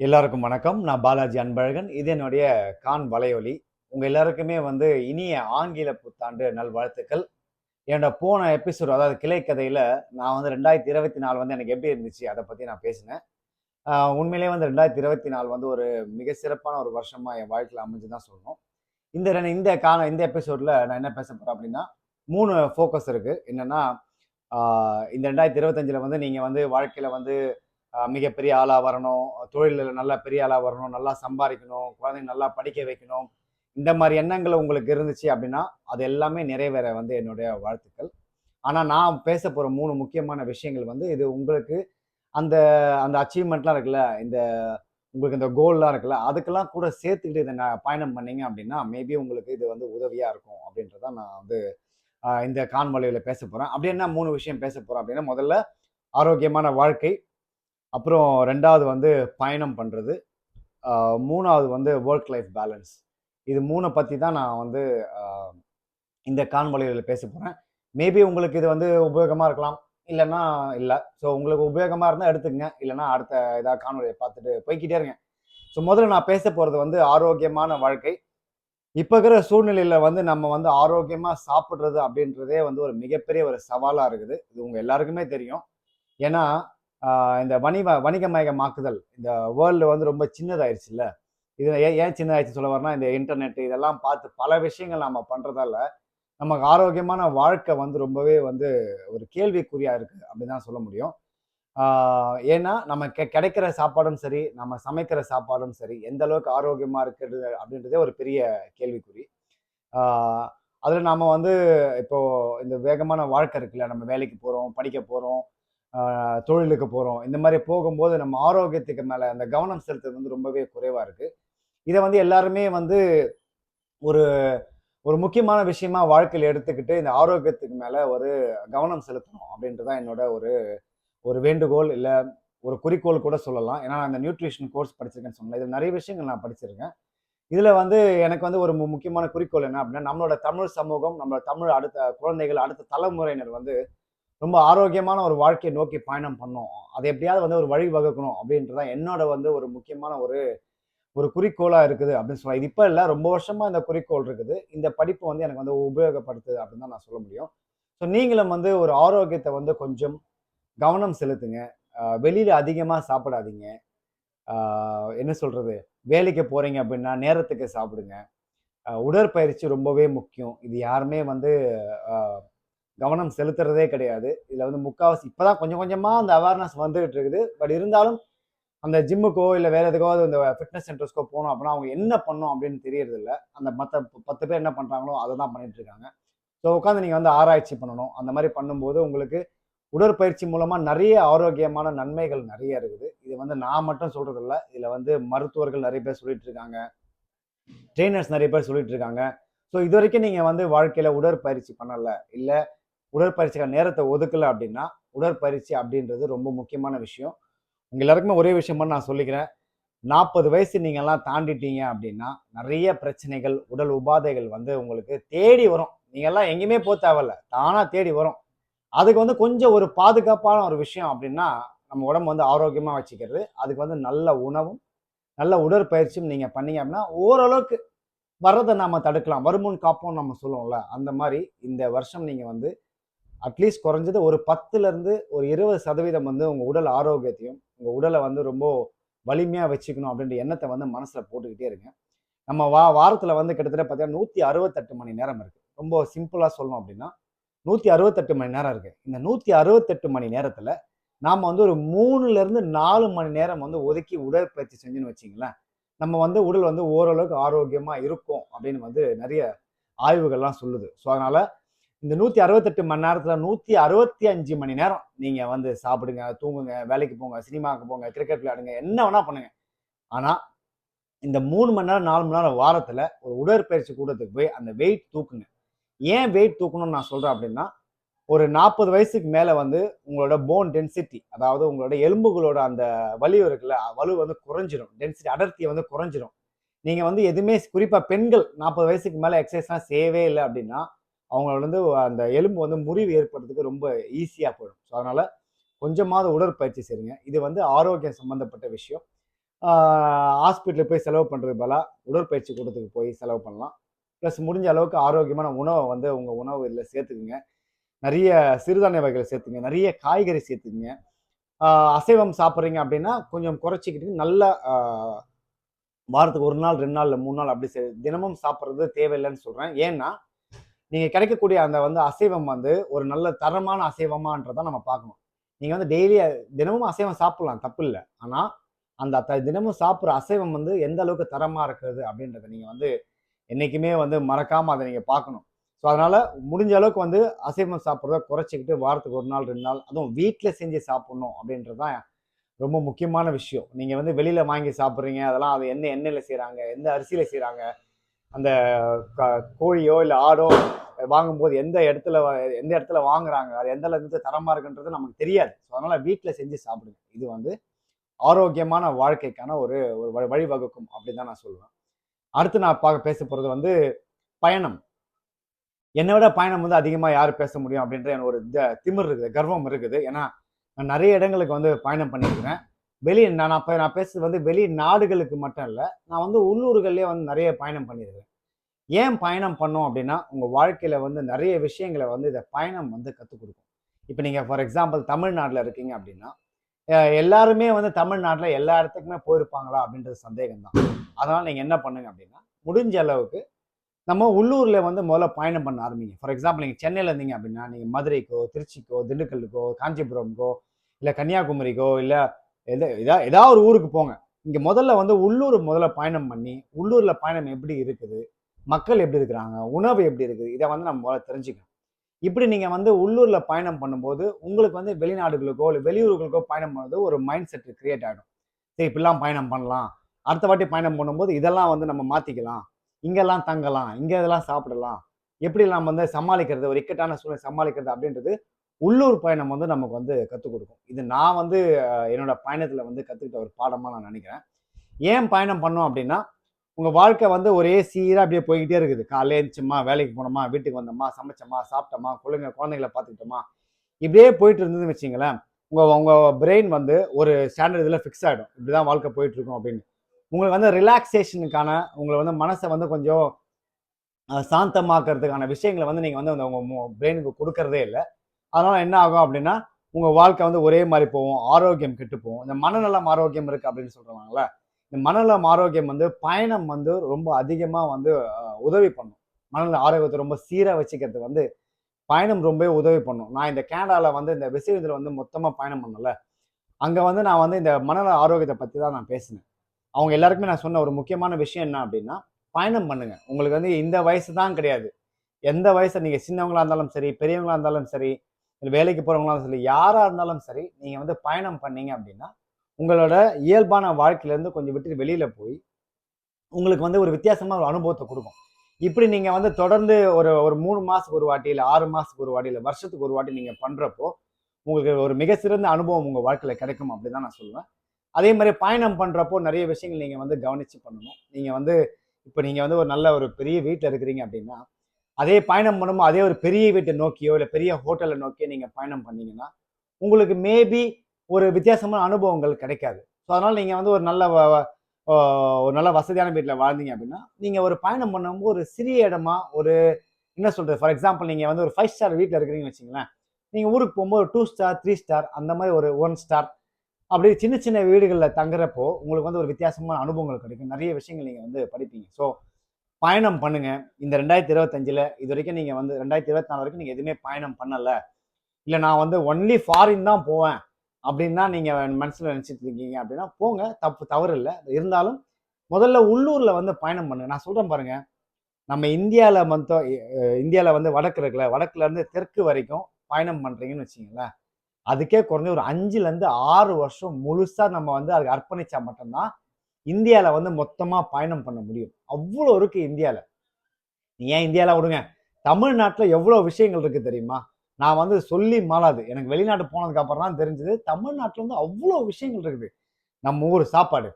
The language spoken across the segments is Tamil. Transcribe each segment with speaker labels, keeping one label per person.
Speaker 1: எல்லாருக்கும் வணக்கம். நான் பாலாஜி அன்பழகன். இது என்னுடைய கான் வலையொலி. உங்கள் எல்லாருக்குமே வந்து இனிய ஆங்கில புத்தாண்டு நல்வாழ்த்துக்கள். என்னோட போன எபிசோடு அதாவது கிளை கதையில் நான் வந்து ரெண்டாயிரத்தி இருபத்தி நாலு வந்து எனக்கு எப்படி இருந்துச்சு அதை பற்றி நான் பேசினேன். உண்மையிலேயே வந்து ரெண்டாயிரத்தி இருபத்தி நாலு வந்து ஒரு மிக சிறப்பான ஒரு வருஷமாக என் வாழ்க்கையில் அமைஞ்சு தான் சொல்லணும். இந்த ரெண்டு- இந்த காண இந்த எபிசோடில் நான் என்ன பேச போகிறேன் அப்படின்னா மூணு ஃபோக்கஸ் இருக்குது என்னென்னா இந்த ரெண்டாயிரத்தி இருபத்தஞ்சில் வந்து நீங்கள் வந்து வாழ்க்கையில் வந்து மிகப்பெரிய ஆளாக வரணும். தொழிலில் நல்லா பெரிய ஆளாக வரணும். நல்லா சம்பாதிக்கணும். குழந்தைங்க நல்லா படிக்க வைக்கணும். இந்த மாதிரி எண்ணங்கள் உங்களுக்கு இருந்துச்சு அப்படின்னா அது எல்லாமே நிறைவேற வந்து என்னுடைய வாழ்த்துக்கள். ஆனால் நான் பேச போகிற மூணு முக்கியமான விஷயங்கள் வந்து இது உங்களுக்கு அந்த அந்த அச்சீவ்மெண்ட்லாம் இருக்குல்ல இந்த உங்களுக்கு இந்த கோல்லாம் இருக்குல்ல அதுக்கெல்லாம் கூட சேர்த்துக்கிட்டு இதை நான் பயணம் பண்ணீங்க அப்படின்னா மேபி உங்களுக்கு இது வந்து உதவியாக இருக்கும் அப்படின்றத நான் வந்து இந்த கான்வழியில் பேச போகிறேன் அப்படி என்ன மூணு விஷயம் பேச போகிறேன் அப்படின்னா முதல்ல ஆரோக்கியமான வாழ்க்கை அப்புறம் ரெண்டாவது வந்து பயணம் பண்ணுறது மூணாவது வந்து ஒர்க் லைஃப் பேலன்ஸ் இது மூணை பற்றி தான் நான் வந்து இந்த காணொலிகளில் பேச போகிறேன் மேபி உங்களுக்கு இது வந்து உபயோகமாக இருக்கலாம். இல்லைன்னா இல்லை. ஸோ உங்களுக்கு உபயோகமாக இருந்தால் எடுத்துக்கங்க. இல்லைன்னா அடுத்த ஏதாவது காணொலியை பார்த்துட்டு போய்க்கிட்டே இருங்க. ஸோ முதல்ல நான் பேச போகிறது வந்து ஆரோக்கியமான வாழ்க்கை. இப்போ இருக்கிற சூழ்நிலையில் வந்து நம்ம வந்து ஆரோக்கியமாக சாப்பிட்றது அப்படின்றதே வந்து ஒரு மிகப்பெரிய ஒரு சவாலாக இருக்குது. இது உங்கள் எல்லாருக்குமே தெரியும். ஏன்னா இந்த வணிக வணிகமயமாக்குதல் இந்த வேர்ல்டு வந்து ரொம்ப சின்னதாயிருச்சுல்ல? இது ஏன் ஏன் சின்னதாயிடுச்சு சொல்ல வரனா இந்த இன்டர்நெட் இதெல்லாம் பார்த்து பல விஷயங்கள் நம்ம பண்ணுறதால நமக்கு ஆரோக்கியமான வாழ்க்கை வந்து ரொம்பவே வந்து ஒரு கேள்விக்குறியாக இருக்குது அப்படின்னு தான் சொல்ல முடியும். ஏன்னா நம்ம கெ- கிடைக்கிற சாப்பாடும் சரி நம்ம சமைக்கிற சாப்பாடும் சரி எந்த அளவுக்கு ஆரோக்கியமாக இருக்குது அப்படின்றதே ஒரு பெரிய கேள்விக்குறி. அதில் நாம் வந்து இப்போது இந்த வேகமான வாழ்க்கை இருக்குல்ல நம்ம வேலைக்கு போகிறோம் படிக்க போகிறோம் தொழிலுக்கு போகிறோம் இந்த மாதிரி போகும்போது நம்ம ஆரோக்கியத்துக்கு மேலே அந்த கவனம் செலுத்துறது வந்து ரொம்பவே குறைவாக இருக்குது இதை வந்து எல்லாருமே வந்து ஒரு ஒரு முக்கியமான விஷயமா வாழ்க்கையில் எடுத்துக்கிட்டு இந்த ஆரோக்கியத்துக்கு மேலே ஒரு கவனம் செலுத்தணும் அப்படின்றது தான் என்னோட ஒரு ஒரு வேண்டுகோள் இல்லை ஒரு குறிக்கோள் கூட சொல்லலாம். ஏன்னா நான் நியூட்ரிஷன் கோர்ஸ் படிச்சிருக்கேன்னு சொன்னேன். இதில் நிறைய விஷயங்கள் நான் படிச்சிருக்கேன். இதில் வந்து எனக்கு வந்து ஒரு முக்கியமான குறிக்கோள் என்ன அப்படின்னா நம்மளோட தமிழ் சமூகம் நம்மளோட தமிழ் அடுத்த குழந்தைகள் அடுத்த தலைமுறையினர் வந்து ரொம்ப ஆரோக்கியமான ஒரு வாழ்க்கையை நோக்கி பயணம் பண்ணோம். அதை எப்படியாவது வந்து ஒரு வழி வகுக்கணும் அப்படின்றத என்னோட வந்து ஒரு முக்கியமான ஒரு ஒரு குறிக்கோளாக இருக்குது அப்படின்னு சொல்லலாம். இது இப்போ இல்லை ரொம்ப வருஷமாக இந்த குறிக்கோள் இருக்குது. இந்த படிப்பு வந்து எனக்கு வந்து உபயோகப்படுத்துது அப்படின்னு தான் நான் சொல்ல முடியும். ஸோ நீங்களும் வந்து ஒரு ஆரோக்கியத்தை வந்து கொஞ்சம் கவனம் செலுத்துங்க. வெளியில் அதிகமாக சாப்பிடாதீங்க. என்ன சொல்கிறது வேலைக்கு போகிறீங்க அப்படின்னா நேரத்துக்கு சாப்பிடுங்க. உடற்பயிற்சி ரொம்பவே முக்கியம். இது யாருமே வந்து கவனம் செலுத்துறதே கிடையாது. இதில் வந்து முக்காவாசி இப்போதான் கொஞ்சம் கொஞ்சமாக அந்த அவேர்னஸ் வந்துகிட்டு இருக்குது. பட் இருந்தாலும் அந்த ஜிம்முக்கோ இல்லை வேறு எதுக்கோ இந்த ஃபிட்னஸ் சென்டர்ஸ்க்கோ போனோம் அப்படின்னா அவங்க என்ன பண்ணோம் அப்படின்னு தெரியறதில்ல. அந்த மற்ற பத்து பேர் என்ன பண்ணுறாங்களோ அதை தான் பண்ணிட்டு இருக்காங்க. ஸோ உட்காந்து நீங்கள் வந்து ஆராய்ச்சி பண்ணணும். அந்த மாதிரி பண்ணும்போது உங்களுக்கு உடற்பயிற்சி மூலமாக நிறைய ஆரோக்கியமான நன்மைகள் நிறைய இருக்குது. இது வந்து நான் மட்டும் சொல்கிறது இல்லை இதில் வந்து மருத்துவர்கள் நிறைய பேர் சொல்லிட்டு இருக்காங்க. ட்ரெயினர்ஸ் நிறைய பேர் சொல்லிட்டு இருக்காங்க. ஸோ இது வரைக்கும் நீங்கள் வந்து வாழ்க்கையில் உடற்பயிற்சி பண்ணலை. இல்லை உடற்பயிற்சிக்கான நேரத்தை ஒதுக்கல அப்படின்னா உடற்பயிற்சி அப்படின்றது ரொம்ப முக்கியமான விஷயம். உங்க எல்லாருக்குமே ஒரே விஷயமா நான் சொல்லிக்கிறேன். நாற்பது வயசு நீங்கள்லாம் தாண்டிட்டீங்க அப்படின்னா நிறைய பிரச்சனைகள் உடல் உபாதைகள் வந்து உங்களுக்கு தேடி வரும். நீங்கள்லாம் எங்கேயுமே போக தேவையில்ல. தானாக தேடி வரும். அதுக்கு வந்து கொஞ்சம் ஒரு பாதுகாப்பான ஒரு விஷயம் அப்படின்னா நம்ம உடம்பு வந்து ஆரோக்கியமாக வச்சுக்கிறது. அதுக்கு வந்து நல்ல உணவும் நல்ல உடற்பயிற்சியும் நீங்கள் பண்ணீங்க அப்படின்னா ஓரளவுக்கு வர்றதை நாம் தடுக்கலாம். வருமுன் காப்போம் நம்ம சொல்லுவோம்ல அந்த மாதிரி இந்த வருஷம் நீங்கள் வந்து அட்லீஸ்ட் குறைஞ்சது ஒரு பத்துலேருந்து ஒரு இருபது சதவீதம் வந்து உங்கள் உடல் ஆரோக்கியத்தையும் உங்கள் உடலை வந்து ரொம்ப வலிமையாக வச்சுக்கணும் அப்படின்ற எண்ணத்தை வந்து மனசில் போட்டுக்கிட்டே இருங்க. நம்ம வா வாரத்தில் வந்து கிட்டத்தட்ட பார்த்தீங்கன்னா நூற்றி அறுபத்தெட்டு மணி நேரம் இருக்குது ரொம்ப சிம்பிளாக சொல்லணும் அப்படின்னா நூற்றி அறுபத்தெட்டு மணி நேரம் இருக்குது இந்த நூற்றி அறுபத்தெட்டு மணி நேரத்தில் நாம் வந்து ஒரு மூணுலேருந்து நாலு மணி நேரம் வந்து ஒதுக்கி உடற்பயிற்சி செஞ்சுன்னு வச்சிங்களேன் நம்ம வந்து உடல் வந்து ஓரளவுக்கு ஆரோக்கியமாக இருக்கும் அப்படின்னு வந்து நிறைய ஆய்வுகள்லாம் சொல்லுது. ஸோ அதனால் இந்த நூற்றி அறுபத்தெட்டு மணி நேரத்தில் நூற்றி அறுபத்தி அஞ்சு மணி நேரம் நீங்கள் வந்து சாப்பிடுங்க தூங்குங்க வேலைக்கு போங்க சினிமாவுக்கு போங்க கிரிக்கெட் விளையாடுங்க என்ன வேணால் பண்ணுங்க. ஆனால் இந்த மூணு மணி நேரம் நாலு மணி நேரம் வாரத்தில் ஒரு உடற்பயிற்சி கூடத்துக்கு போய் அந்த வெயிட் தூக்குங்க. ஏன் வெயிட் தூக்கணும்னு நான் சொல்கிறேன் அப்படின்னா ஒரு நாற்பது வயசுக்கு மேலே வந்து உங்களோட போன் டென்சிட்டி அதாவது உங்களோட எலும்புகளோட அந்த வலு இருக்குல்ல வலு வந்து குறைஞ்சிரும். டென்சிட்டி அடர்த்தியை வந்து குறைஞ்சிரும். நீங்கள் வந்து எதுவுமே குறிப்பாக பெண்கள் நாற்பது வயசுக்கு மேலே எக்ஸசைஸ்லாம் செய்யவே இல்லை அப்படின்னா அவங்களோட வந்து அந்த எலும்பு வந்து முறிவு ஏற்படுறதுக்கு ரொம்ப ஈஸியாக போயிடும். ஸோ அதனால் கொஞ்சமாவது உடற்பயிற்சி செய்யுங்க. இது வந்து ஆரோக்கியம் சம்மந்தப்பட்ட விஷயம். ஹாஸ்பிட்டலுக்கு போய் செலவு பண்ணுறது பதிலாக உடற்பயிற்சி கூட்டத்துக்கு போய் செலவு பண்ணலாம். ப்ளஸ் முடிஞ்ச அளவுக்கு ஆரோக்கியமான உணவை வந்து உங்கள் உணவு இதில் சேர்த்துக்குங்க. நிறைய சிறுதானிய வகைகளை சேர்த்துங்க நிறைய காய்கறி சேர்த்துக்குங்க. அசைவம் சாப்பிட்றீங்க அப்படின்னா கொஞ்சம் குறைச்சிக்கிட்டு நல்ல வாரத்துக்கு ஒரு நாள் ரெண்டு நாள் இல்லை மூணு நாள் அப்படி தினமும் சாப்பிட்றது தேவையில்லைன்னு சொல்கிறேன் ஏன்னா நீங்கள் கிடைக்கக்கூடிய அந்த வந்து அசைவம் வந்து ஒரு நல்ல தரமான அசைவமான்றதை நம்ம பார்க்கணும். நீங்கள் வந்து டெய்லி தினமும் அசைவம் சாப்பிட்லாம் தப்பு இல்லை. ஆனால் அந்த த- தினமும் சாப்பிட்ற அசைவம் வந்து எந்த அளவுக்கு தரமாக இருக்குது அப்படின்றத நீங்கள் வந்து என்றைக்குமே வந்து மறக்காமல் அதை நீங்கள் பார்க்கணும். ஸோ அதனால் முடிஞ்ச அளவுக்கு வந்து அசைவம் சாப்பிட்றத குறைச்சிக்கிட்டு வாரத்துக்கு ஒரு நாள் ரெண்டு நாள் அதுவும் வீட்டில் செஞ்சு சாப்பிட்ணும் அப்படின்றது தான் ரொம்ப முக்கியமான விஷயம். நீங்கள் வந்து வெளியில் வாங்கி சாப்பிட்றீங்க அதெல்லாம் அது எந்த எண்ணெயில் செய்கிறாங்க எந்த அரிசியில் செய்கிறாங்க அந்த க- கோழியோ இல்லை ஆடோ வாங்கும்போது எந்த இடத்துல எந்த இடத்துல வாங்குறாங்க அது எந்த அளவுக்கு தரமாக இருக்குன்றது நமக்கு தெரியாது. ஸோ அதனால் வீட்டில் செஞ்சு சாப்பிடுங்க. இது வந்து ஆரோக்கியமான வாழ்க்கைக்கான ஒரு ஒரு வழி- வழிவகுக்கும் அப்படின்னு தான் நான் சொல்லுவேன். அடுத்து நான் பார்க்க பேச போகிறது வந்து பயணம். என்னை விட பயணம் வந்து அதிகமாக யார் பேச முடியும் அப்படின்ற எனக்கு ஒரு இந்த திமிர் இருக்குது கர்வம் இருக்குது. ஏன்னா நான் நிறைய இடங்களுக்கு வந்து பயணம் பண்ணியிருக்கிறேன் வெளி நான் அப்போ நான் பேசுறது வந்து வெளி நாடுகளுக்கு மட்டும் இல்லை நான் வந்து உள்ளூர்கள்லேயே வந்து நிறைய பயணம் பண்ணியிருக்கிறேன் ஏன் பயணம் பண்ணோம் அப்படின்னா உங்கள் வாழ்க்கையில் வந்து நிறைய விஷயங்களை வந்து இதை பயணம் வந்து கற்றுக் கொடுக்கும். இப்போ நீங்கள் ஃபார் எக்ஸாம்பிள் தமிழ்நாட்டில் இருக்கீங்க அப்படின்னா எல்லாருமே வந்து தமிழ்நாட்டில் எல்லா இடத்துக்குமே போயிருப்பாங்களா அப்படின்றது சந்தேகம் தான். அதனால் நீங்கள் என்ன பண்ணுங்க அப்படின்னா முடிஞ்ச அளவுக்கு நம்ம உள்ளூரில் வந்து முதல்ல பயணம் பண்ண ஆரம்பிங்க. ஃபார் எக்ஸாம்பிள் நீங்கள் சென்னையில் இருந்தீங்க அப்படின்னா நீங்கள் மதுரைக்கோ திருச்சிக்கோ திண்டுக்கல்லுக்கோ காஞ்சிபுரம்க்கோ இல்லை கன்னியாகுமரிக்கோ இல்லை எதா எதா ஏதாவது ஒரு ஊருக்கு போங்க. இங்கே முதல்ல வந்து உள்ளூர் முதல்ல பயணம் பண்ணி உள்ளூரில் பயணம் எப்படி இருக்குது மக்கள் எப்படி இருக்கிறாங்க உணவு எப்படி இருக்குது இதை வந்து நம்ம முதல்ல தெரிஞ்சுக்கணும். இப்படி நீங்கள் வந்து உள்ளூரில் பயணம் பண்ணும்போது உங்களுக்கு வந்து வெளிநாடுகளுக்கோ இல்லை வெளியூர்களுக்கோ பயணம் பண்ணுறது ஒரு மைண்ட் செட் கிரியேட் ஆகிடும். சரி இப்படிலாம் பயணம் பண்ணலாம். அடுத்த வாட்டி பயணம் பண்ணும்போது இதெல்லாம் வந்து நம்ம மாற்றிக்கலாம் இங்கெல்லாம் தங்கலாம். இங்கே இதெல்லாம் சாப்பிடலாம். எப்படி நம்ம வந்து சமாளிக்கிறது ஒரு இக்கட்டான சூழ்நிலை சமாளிக்கிறது அப்படின்றது உள்ளூர் பயணம் வந்து நமக்கு வந்து கற்றுக் கொடுக்கும். இது நான் வந்து என்னோட பயணத்தில் வந்து கற்றுக்கிட்ட ஒரு பாடமாக நான் நினைக்கிறேன். ஏன் பயணம் பண்ணோம் அப்படின்னா உங்கள் வாழ்க்கை வந்து ஒரே சீராக அப்படியே போய்கிட்டே இருக்குது. காலையில் எழுந்துச்சோமா வேலைக்கு போனோமா வீட்டுக்கு வந்தோமா சமைச்சோமா சாப்பிட்டோமா குழந்தைங்க குழந்தைங்களை பார்த்துக்கிட்டோமா இப்படியே போயிட்டு இருந்ததுன்னு வச்சிங்களேன் உங்கள் உங்கள் பிரெயின் வந்து ஒரு ஸ்டாண்டர்ட் இதில் ஃபிக்ஸ் ஆகிடும் இப்படி தான் வாழ்க்கை போயிட்டுருக்கும் அப்படின்னு. உங்களுக்கு வந்து ரிலாக்ஸேஷனுக்கான உங்களை வந்து மனசை வந்து கொஞ்சம் சாந்தமாக்கிறதுக்கான விஷயங்களை வந்து நீங்கள் வந்து உங்கள் பிரெயினுக்கு கொடுக்கறதே இல்லை. அதனால் என்ன ஆகும் அப்படின்னா உங்கள் வாழ்க்கை வந்து ஒரே மாதிரி போகும் ஆரோக்கியம் கெட்டு போகும். இந்த மனநலம் ஆரோக்கியம் இருக்குது அப்படின்னு சொல்கிறாங்கல்ல இந்த மனநலம் ஆரோக்கியம் வந்து பயணம் வந்து ரொம்ப அதிகமாக வந்து உதவி பண்ணும். மனநல ஆரோக்கியத்தை ரொம்ப சீராக வச்சுக்கிறதுக்கு வந்து பயணம் ரொம்பவே உதவி பண்ணும். நான் இந்த கேனடாவில் வந்து இந்த விசயத்தில் வந்து மொத்தமாக பயணம் பண்ணல. அங்கே வந்து நான் வந்து இந்த மனநல ஆரோக்கியத்தை பற்றி தான் நான் பேசினேன். அவங்க எல்லாருக்குமே நான் சொன்ன ஒரு முக்கியமான விஷயம் என்ன அப்படின்னா பயணம் பண்ணுங்க. உங்களுக்கு வந்து இந்த வயசு தான் கிடையாது. எந்த வயசு நீங்கள் சின்னவங்களா இருந்தாலும் சரி பெரியவங்களா இருந்தாலும் சரி இல்லை வேலைக்கு போகிறவங்களா சரி யாராக இருந்தாலும் சரி நீங்கள் வந்து பயணம் பண்ணீங்க அப்படின்னா உங்களோட இயல்பான வாழ்க்கையிலேருந்து கொஞ்சம் விட்டு வெளியில் போய் உங்களுக்கு வந்து ஒரு வித்தியாசமான ஒரு அனுபவத்தை கொடுக்கும். இப்படி நீங்கள் வந்து தொடர்ந்து ஒரு ஒரு மூணு மாதத்துக்கு ஒரு வாட்டி இல்லை ஆறு மாதத்துக்கு ஒரு வாட்டி இல்லை வருஷத்துக்கு ஒரு வாட்டி நீங்கள் பண்ணுறப்போ உங்களுக்கு ஒரு மிக சிறந்த அனுபவம் உங்கள் வாழ்க்கையில் கிடைக்கும் அப்படி தான் நான் சொல்லுவேன். அதே மாதிரி பயணம் பண்ணுறப்போ நிறைய விஷயங்கள் நீங்கள் வந்து கவனித்து பண்ணணும். நீங்கள் வந்து இப்போ நீங்கள் வந்து ஒரு நல்ல ஒரு பெரிய வீட்டில் இருக்கிறீங்க அப்படின்னா அதே பயணம் பண்ணும்போது அதே ஒரு பெரிய வீட்டை நோக்கியோ இல்லை பெரிய ஹோட்டலை நோக்கியோ நீங்கள் பயணம் பண்ணீங்கன்னா உங்களுக்கு மேபி ஒரு வித்தியாசமான அனுபவங்கள் கிடைக்காது. ஸோ அதனால் நீங்கள் வந்து ஒரு நல்ல ஒரு நல்ல வசதியான வீட்டில் வாழ்ந்தீங்க அப்படின்னா நீங்கள் ஒரு பயணம் பண்ணும்போது ஒரு சிறிய இடமா ஒரு என்ன சொல்கிறது ஃபார் எக்ஸாம்பிள் நீங்கள் வந்து ஒரு ஃபைவ் ஸ்டார் வீட்டில் இருக்கிறீங்கன்னு வச்சுங்களேன் நீங்கள் ஊருக்கு போகும்போது டூ ஸ்டார் த்ரீ ஸ்டார் அந்த மாதிரி ஒரு ஒன் ஸ்டார் அப்படி சின்ன சின்ன வீடுகளில் தங்குறப்போ உங்களுக்கு வந்து ஒரு வித்தியாசமான அனுபவங்கள் கிடைக்கும். நிறைய விஷயங்கள் நீங்கள் வந்து படிப்பீங்க. ஸோ பயணம் பண்ணுங்க. இந்த ரெண்டாயிரத்தி இருபத்தஞ்சில் இது வரைக்கும் நீங்கள் வந்து ரெண்டாயிரத்தி இருபத்தி நாலு வரைக்கும் நீங்கள் எதுவுமே பயணம் பண்ணலை. இல்லை நான் வந்து ஒன்லி ஃபாரின் தான் போவேன் அப்படின்னு தான் நீங்கள் மனசில் நினச்சிட்டு இருக்கீங்க அப்படின்னா போங்க. தப்பு தவறு இல்லை. இருந்தாலும் முதல்ல உள்ளூரில் வந்து பயணம் பண்ணுங்க. நான் சொல்கிறேன் பாருங்க. நம்ம இந்தியாவில் மொத்தம் இந்தியாவில் வந்து வடக்கு இருக்குல்ல வடக்குலேருந்து தெற்கு வரைக்கும் பயணம் பண்ணுறீங்கன்னு வச்சிங்களேன் அதுக்கே குறைஞ்ச ஒரு அஞ்சுலேருந்து ஆறு வருஷம் முழுசாக நம்ம வந்து அதுக்கு அர்ப்பணிச்சா மட்டும்தான் இந்தியாவில் வந்து மொத்தமாக பயணம் பண்ண முடியும். அவ்வளோ இருக்குது இந்தியாவில் ஏன் இந்தியாவில் விடுங்க? தமிழ்நாட்டில் எவ்வளோ விஷயங்கள் இருக்குது தெரியுமா? நான் வந்து சொல்லி மாறாது எனக்கு வெளிநாட்டு போனதுக்கு அப்புறம் தான் தெரிஞ்சது தமிழ்நாட்டில் வந்து அவ்வளோ விஷயங்கள் இருக்குது. நம்ம ஊர் சாப்பாடு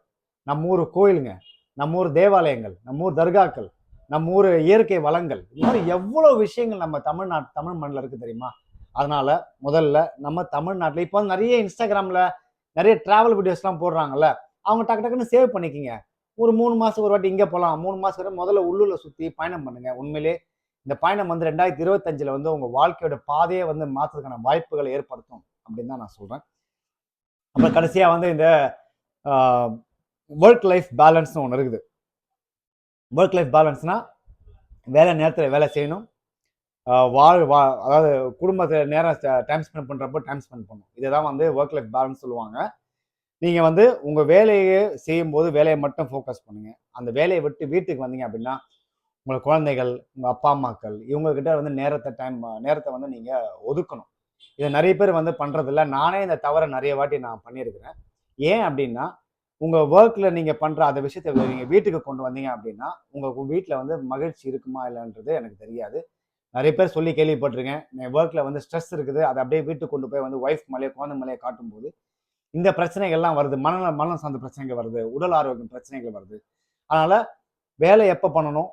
Speaker 1: நம்ம ஊர் கோயிலுங்க நம்ம ஊர் தேவாலயங்கள் நம்ம ஊர் தர்காக்கள் நம்ம ஊர் இயற்கை வளங்கள் இந்த மாதிரி எவ்வளோ விஷயங்கள் நம்ம தமிழ்நாட்டு தமிழ் மண்ணில் இருக்குது தெரியுமா? அதனால முதல்ல நம்ம தமிழ்நாட்டில் இப்போ வந்து நிறைய இன்ஸ்டாகிராமில் நிறைய ட்ராவல் வீடியோஸ்லாம் போடுறாங்கல்ல அவங்க டக்கு டக்குன்னு சேவ் பண்ணிக்கிங்க. ஒரு மூணு மாதம் ஒரு வாட்டி இங்கே போகலாம் மூணு மாதம் வரை முதல்ல உள்ளூரில் சுற்றி பயணம் பண்ணுங்க. உண்மையிலே இந்த பயணம் வந்து ரெண்டாயிரத்தி இருபத்தஞ்சில் வந்து உங்கள் வாழ்க்கையோட பாதையை வந்து மாற்றுறதுக்கான வாய்ப்புகளை ஏற்படுத்தும் அப்படின்னு தான் நான் சொல்கிறேன் அப்புறம் கடைசியாக வந்து இந்த ஒர்க் லைஃப் பேலன்ஸ்னு ஒன்று இருக்குது. ஒர்க் லைஃப் பேலன்ஸ்னால் வேலை நேரத்தில் வேலை செய்யணும். வாழ் வா அதாவது குடும்பத்தில் நேரம் டைம் ஸ்பெண்ட் பண்ணுறப்போ டைம் ஸ்பெண்ட் பண்ணணும். இதை தான் வந்து ஒர்க் லைஃப் பேலன்ஸ் சொல்லுவாங்க. நீங்கள் வந்து உங்கள் வேலையை செய்யும்போது வேலையை மட்டும் ஃபோக்கஸ் பண்ணுங்கள் அந்த வேலையை விட்டு வீட்டுக்கு வந்தீங்க அப்படின்னா உங்கள் குழந்தைகள் உங்கள் அப்பா அம்மாக்கள் இவங்கக்கிட்ட வந்து நேரத்தை டைம் நேரத்தை வந்து நீங்கள் ஒதுக்கணும். இதை நிறைய பேர் வந்து பண்ணுறதில்ல நானே இந்த தவறை நிறைய வாட்டி நான் பண்ணியிருக்கிறேன். ஏன் அப்படின்னா உங்கள் ஒர்க்கில் நீங்கள் பண்ணுற அந்த விஷயத்தை நீங்கள் வீட்டுக்கு கொண்டு வந்தீங்க அப்படின்னா உங்கள் வீட்டில் வந்து மகிழ்ச்சி இருக்குமா இல்லைன்றது எனக்கு தெரியாது. நிறைய பேர் சொல்லி கேள்விப்பட்டிருக்கேன். என் ஒர்க்கில் வந்து ஸ்ட்ரெஸ் இருக்குது. அதை அப்படியே வீட்டுக்கு கொண்டு போய் வந்து ஒய்ஃப் மலையை குழந்தை மலையை காட்டும்போது இந்த பிரச்சனைகள்லாம் வருது. மன மனம் சார்ந்த பிரச்சனைகள் வருது. உடல் ஆரோக்கியம் பிரச்சனைகள் வருது. அதனால் வேலை எப்போ பண்ணணும்?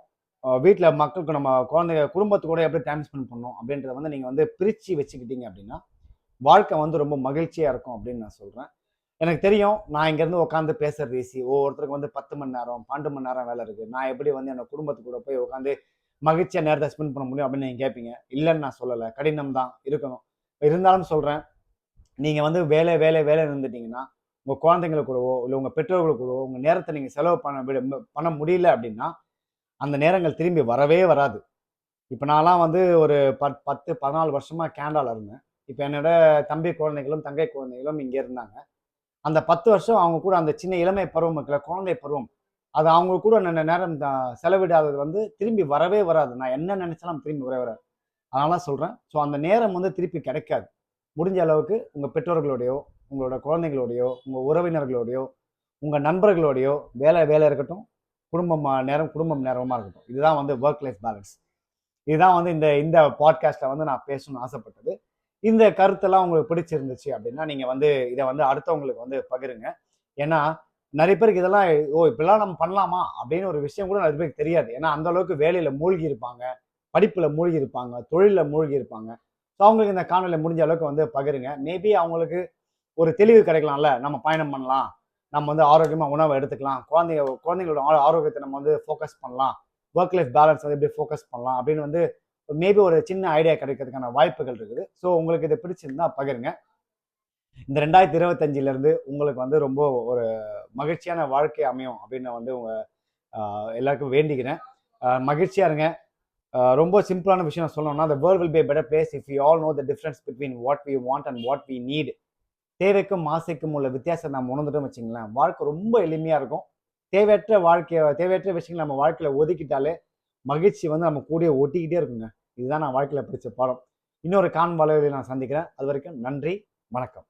Speaker 1: வீட்டில் மக்களுக்கு நம்ம குழந்தைங்க குடும்பத்து கூட எப்படி டைம் ஸ்பெண்ட் பண்ணணும்? அப்படின்றத வந்து நீங்கள் வந்து பிரித்து வச்சுக்கிட்டீங்க அப்படின்னா வாழ்க்கை வந்து ரொம்ப மகிழ்ச்சியாக இருக்கும் அப்படின்னு நான் சொல்கிறேன் எனக்கு தெரியும் நான் இங்கேருந்து உட்காந்து பேசுறது ஈஸி. ஒவ்வொருத்தருக்கு வந்து பத்து மணி நேரம் பன்னெண்டு மணி நேரம் வேலை இருக்குது நான் எப்படி வந்து என்னோட குடும்பத்து கூட போய் உட்காந்து மகிழ்ச்சியாக நேரத்தை ஸ்பெண்ட் பண்ண முடியும் அப்படின்னு நீங்கள் கேட்பீங்க இல்லைன்னு நான் சொல்லலை. கடினம் தான் இருக்கணும். இருந்தாலும் சொல்கிறேன் நீங்கள் வந்து வேலை வேலை வேலை இருந்துட்டீங்கன்னா உங்கள் குழந்தைங்களை கூடவோ இல்லை உங்கள் பெற்றோர்கள் கூடவோ உங்கள் நேரத்தை நீங்கள் செலவு பண்ண விட பண்ண முடியல அப்படின்னா அந்த நேரங்கள் திரும்பி வரவே வராது. இப்போ நான்லாம் வந்து ஒரு பத் பத்து பதினாலு வருஷமாக கேனடாவில் இருந்தேன். இப்போ என்னோட தம்பி குழந்தைகளும் தங்கை குழந்தைகளும் இங்கே இருந்தாங்க. அந்த பத்து வருஷம் அவங்க கூட அந்த சின்ன இளமை பருவம் இருக்குல்ல குழந்தை பருவம் அது அவங்க கூட நான் நேரம் செலவிடாதது வந்து திரும்பி வரவே வராது. நான் என்ன நினைச்சாலும் திரும்பி வரவே வராது. அதனால சொல்கிறேன் ஸோ அந்த நேரம் வந்து திருப்பி கிடைக்காது. முடிஞ்ச அளவுக்கு உங்கள் பெற்றோர்களோடையோ உங்களோட குழந்தைங்களோடையோ உங்கள் உறவினர்களோடையோ உங்கள் நண்பர்களோடையோ வேலை வேலை இருக்கட்டும் குடும்பம் நேரம் குடும்பம் நேரமாக இருக்கட்டும். இதுதான் வந்து ஒர்க் லைஃப் பேலன்ஸ் இதுதான் வந்து இந்த இந்த பாட்காஸ்ட்டில் வந்து நான் பேசணும்னு ஆசைப்பட்டது. இந்த கருத்தெல்லாம் உங்களுக்கு பிடிச்சிருந்துச்சு அப்படின்னா நீங்கள் வந்து இதை வந்து அடுத்தவங்களுக்கு வந்து பகிருங்க. ஏன்னா நிறைய பேருக்கு இதெல்லாம் ஓ இப்படிலாம் நம்ம பண்ணலாமா? அப்படின்னு ஒரு விஷயம் கூட நிறைய பேருக்கு தெரியாது. ஏன்னா அந்த அளவுக்கு வேலையில் மூழ்கி இருப்பாங்க படிப்பில் மூழ்கி இருப்பாங்க தொழிலில் மூழ்கி இருப்பாங்க ஸோ அவங்களுக்கு இந்த காணொலியை முடிஞ்ச அளவுக்கு வந்து பகிருங்க. மேபி அவங்களுக்கு ஒரு தெளிவு கிடைக்கலாம்ல. நம்ம பயணம் பண்ணலாம். நம்ம வந்து ஆரோக்கியமாக உணவை எடுத்துக்கலாம். குழந்தைங்க குழந்தைங்களோட ஆரோக்கியத்தை நம்ம வந்து ஃபோக்கஸ் பண்ணலாம். ஒர்க் லைஃப் பேலன்ஸ் வந்து எப்படி ஃபோக்கஸ் பண்ணலாம் அப்படின்னு வந்து மேபி ஒரு சின்ன ஐடியா கிடைக்கிறதுக்கான வாய்ப்புகள் இருக்குது. ஸோ உங்களுக்கு இது பிடிச்சிருந்தா பகிருங்க. இந்த ரெண்டாயிரத்தி இருபத்தஞ்சிலேருந்து உங்களுக்கு வந்து ரொம்ப ஒரு மகிழ்ச்சியான வாழ்க்கை அமையும் அப்படின்னு வந்து உங்கள் எல்லாருக்கும் வேண்டிக்கிறேன். மகிழ்ச்சியாக மகிழ்ச்சியா இருங்க. ரொம்ப சிம்பிளான விஷயம் சொல்லணும்னா the world will be better place if you all know the difference between what we want and what we need தேவைக்கும் ஆசைக்கும் உள்ள வித்தியாசம் நம்ம உணர்ந்துட்டோம் வச்சுங்களேன். வாழ்க்கை ரொம்ப எளிமையாக இருக்கும். தேவையற்ற வாழ்க்கையை தேவையற்ற விஷயங்கள் நம்ம வாழ்க்கையில் ஒதுக்கிட்டாலே மகிழ்ச்சி வந்து நம்ம கூடிய ஒட்டிக்கிட்டே இருக்குங்க. இதுதான் நான் வாழ்க்கையில் பிடிச்ச பாடம். இன்னொரு கான் வளவில் நான் சந்திக்கிறேன். அது வரைக்கும் நன்றி வணக்கம்.